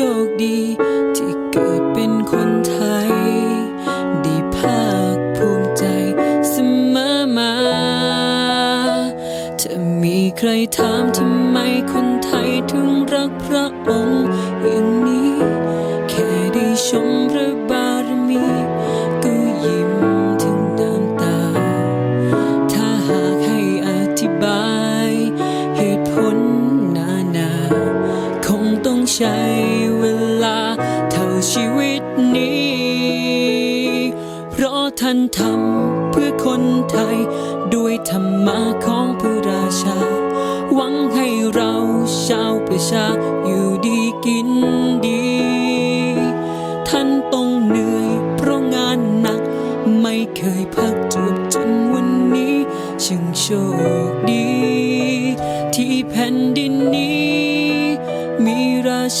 โชคดี ที่เกิดเป็นคนไทย ได้ภาคภูมิใจเสมอมาถ้ามีใครถามทำไมคนไทยถึงรักพระองค์อย่างนี้ แค่ได้ชมพระบารมีก็ยิ้มถึงน้ำตา ถ้าหากให้อธิบาย เหตุผลนานา คงต้องใช้ เวลาเท่าชีวิตนี้ เพราะท่านทำเพื่อคนไทย ด้วยธรรมะของพระราชา หวังให้เราชาวประชาอยู่ดีกินดี ท่านต้องเหนื่อย เพราะงานหนัก ไม่เคยพักจวบจนวันนี้ช่างโชคดี ที่แผ่นดินนี้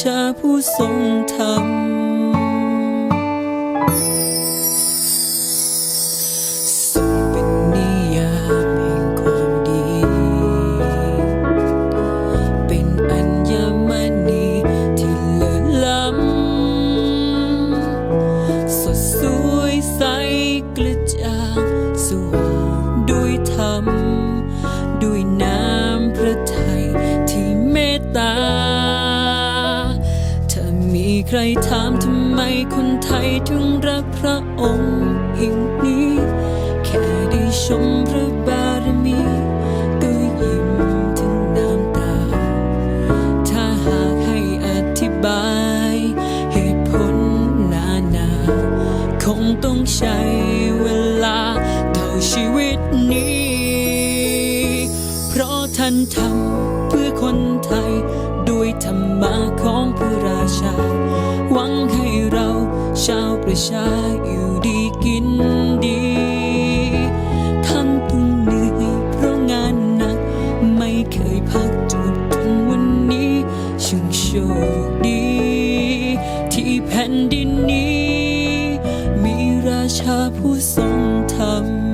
ชาผู้ทรงธรรม ถามทำไมคนไทยถึงรักพระองค์อย่างนี้ แค่ได้ชมพระบารมีก็ยิ้มถึงน้ำตา ถ้าหากให้อธิบาย เหตุผลนานา คงต้องใช้เวลาเท่าชีวิตนี้ เพราะท่านทำเพื่อคนไทย ด้วยธรรมะของพระราชา วังให้เราชาวประชาอยู่ดีกินดีท่านต้องเหนื่อยเพราะงานหนัก ไม่เคยพักจนจนวันนี้ช่างโชคดี ที่แผ่นดินนี้ มีราชาผู้ทรงธรรม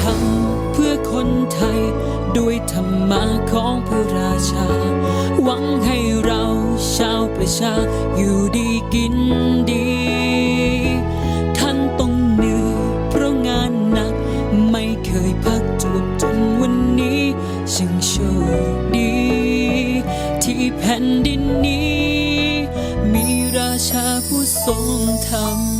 ทำเพื่อคนไทย ด้วยธรรมะของพระราชา หวังให้เราชาวประชาอยู่ดีกินดี ท่านต้องเหนื่อยเพราะงานหนัก ไม่เคยพักจวบจนวันนี้ชึงโชคดี ที่แผ่นดินนี้ มีราชาผู้ทรงธรรม